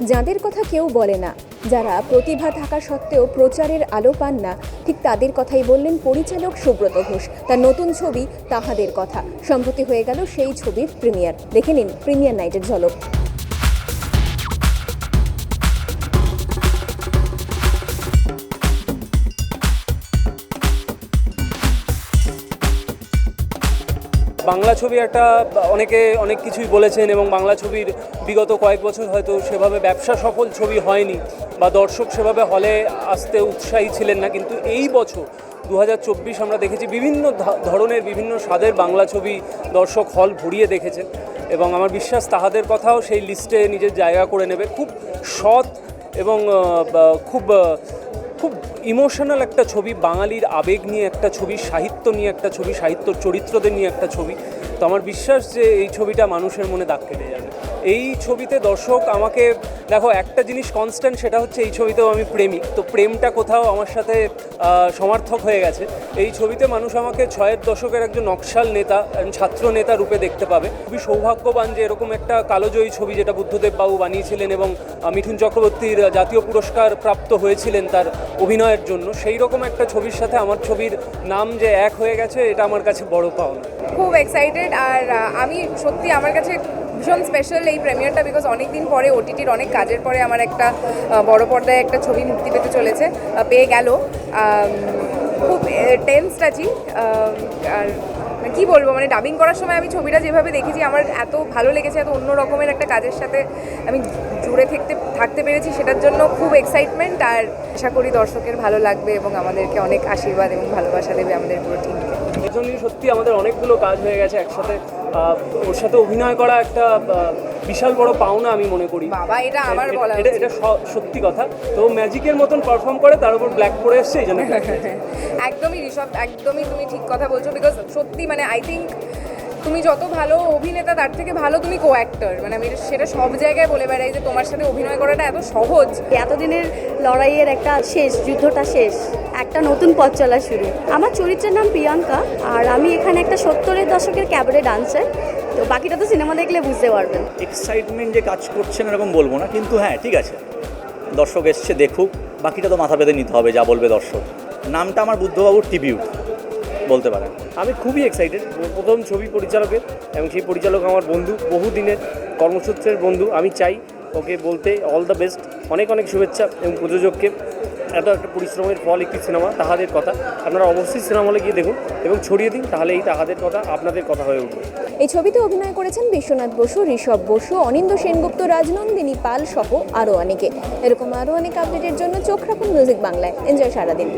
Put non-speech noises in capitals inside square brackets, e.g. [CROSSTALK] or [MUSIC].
যাদের কথা কেউ বলে না। যারা প্রতিভা থাকা সত্ত্বেও প্রচারের আলো পান না, ঠিক তাদের কথাই বললেন পরিচালক সুব্রত ঘোষ। তার নতুন ছবি তাহাদের কথা। সম্প্রতি হয়ে গেল সেই ছবির প্রিমিয়ার। দেখে নিন প্রিমিয়ার নাইটের ঝলক। বাংলা ছবি একটা, অনেকে অনেক কিছুই বলেছেন এবং বাংলা ছবির বিগত কয়েক বছর হয়তো সেভাবে ব্যবসা সফল ছবি হয়নি বা দর্শক সেভাবে হলে আসতে উৎসাহী ছিলেন না, কিন্তু এই বছর দু হাজার চব্বিশ আমরা দেখেছি বিভিন্ন ধরনের বিভিন্ন স্বাদের বাংলা ছবি দর্শক হল ভরিয়ে দেখেছেন এবং আমার বিশ্বাস তাহাদের কথাও সেই লিস্টে নিজের জায়গা করে নেবে। খুব সৎ এবং খুব খুব ইমোশনাল একটা ছবি, বাঙালির আবেগ নিয়ে একটা ছবি, সাহিত্য নিয়ে একটা ছবি, সাহিত্য চরিত্রদের নিয়ে একটা ছবি। তো আমার বিশ্বাস যে এই ছবিটা মানুষের মনে দাগ কেটে যাবে। এই ছবিতে দর্শক আমাকে, দেখো, একটা জিনিস কনস্ট্যান্ট সেটা হচ্ছে এই ছবিতেও আমি প্রেমিক। তো প্রেমটা কোথাও আমার সাথে সমার্থক হয়ে গেছে। এই ছবিতে মানুষ আমাকে ছয়ের দশকের একজন নকশাল নেতা ছাত্র নেতা রূপে দেখতে পাবে। খুবই সৌভাগ্যবান যে এরকম একটা কালোজয়ী ছবি যেটা বুদ্ধদেব বাবু বানিয়েছিলেন এবং মিঠুন চক্রবর্তীর জাতীয় পুরস্কার প্রাপ্ত হয়েছিলেন তার অভিনয়ের জন্য, সেই রকম একটা ছবির সাথে আমার ছবির নাম যে এক হয়ে গেছে, এটা আমার কাছে বড় পাওনা। খুব এক্সাইটেড আর আমি সত্যি আমার কাছে ভীষণ স্পেশাল এই প্রেমিয়ারটা বিকজ অনেক দিন পরে ওটিটির অনেক কাজের পরে আমার একটা বড় পর্দায় একটা ছবি মুক্তি পেতে চলেছে পেয়ে গেল। খুব টেন্সড আছি আর মানে কি বলব মানে ডাবিং করার সময় আমি ছবিটা যেভাবে দেখেছি, আমার এত ভালো লেগেছে, এত অন্য রকমের একটা কাজের সাথে আমি জুড়ে থাকতে থাকতে পেরেছি, সেটার জন্য খুব এক্সাইটমেন্ট আর আশা করি দর্শকের ভালো লাগবে এবং আমাদেরকে অনেক আশীর্বাদ এবং ভালোবাসা দেবে আমাদের পুরো এর জন্যই সত্যি আমাদের অনেকগুলো কাজ হয়ে গেছে একসাথে। ওর সাথে অভিনয় করা একটা বিশাল বড় পাওনা আমি মনে করি। বাবা এটা আমার এটা- বলা এটা এটা সত্যি কথা। তো ম্যাজিকের মতন পারফর্ম করে তার উপর ব্ল্যাক পরে এসছে এই জন্য [LAUGHS] একদমই ঋষভ একদমই তুমি ঠিক কথা বলছো বিকজ সত্যি মানে আই থিঙ্ক তুমি যত ভালো অভিনেতা তার থেকে ভালো তুমি কো অ্যাক্টর মানে আমি সেটা সব জায়গায় বলে বেড়াই যে তোমার সাথে অভিনয় করাটা এত সহজ। এতদিনের লড়াইয়ের একটা শেষ যুদ্ধটা শেষ একটা নতুন পথ চলা শুরু। আমার চরিত্রের নাম প্রিয়াঙ্কা আর আমি এখানে একটা সত্তরের দশকের ক্যাবারে ডান্সার। তো বাকিটা তো সিনেমা দেখলে বুঝতে পারবেন। এক্সাইটমেন্ট যে কাজ করছেন এরকম বলব না কিন্তু হ্যাঁ ঠিক আছে। দর্শক এসছে দেখুক। বাকিটা তো মাথা পেতে নিতে হবে যা বলবে দর্শক। নামটা আমার বুদ্ধবাবুর টিবিউট বলতে পারেন। আমি খুবই এক্সাইটেড প্রথম ছবি পরিচালকের এবং সেই পরিচালক আমার বন্ধু বহুদিনের কর্মসূত্রের বন্ধু। আমি চাই ওকে বলতে অল দ্য বেস্ট অনেক অনেক শুভেচ্ছা এবং প্রযোজককে। এত একটা পরিশ্রমের ফল একটি সিনেমা তাহাদের কথা। আপনারা অবশ্যই সিনেমা হলে গিয়ে দেখুন এবং ছড়িয়ে দিন তাহলে এই তাহাদের কথা আপনাদের কথা হয়ে উঠবে। এই ছবিতে অভিনয় করেছেন বিশ্বনাথ বসু ঋষভ বসু অনিন্দ সেনগুপ্ত রাজনন্দিনী পাল সহ আরও অনেকে। এরকম আরও অনেক আপডেটের জন্য চোখ রাখুন মিউজিক বাংলায় এনজয় সারাদিন।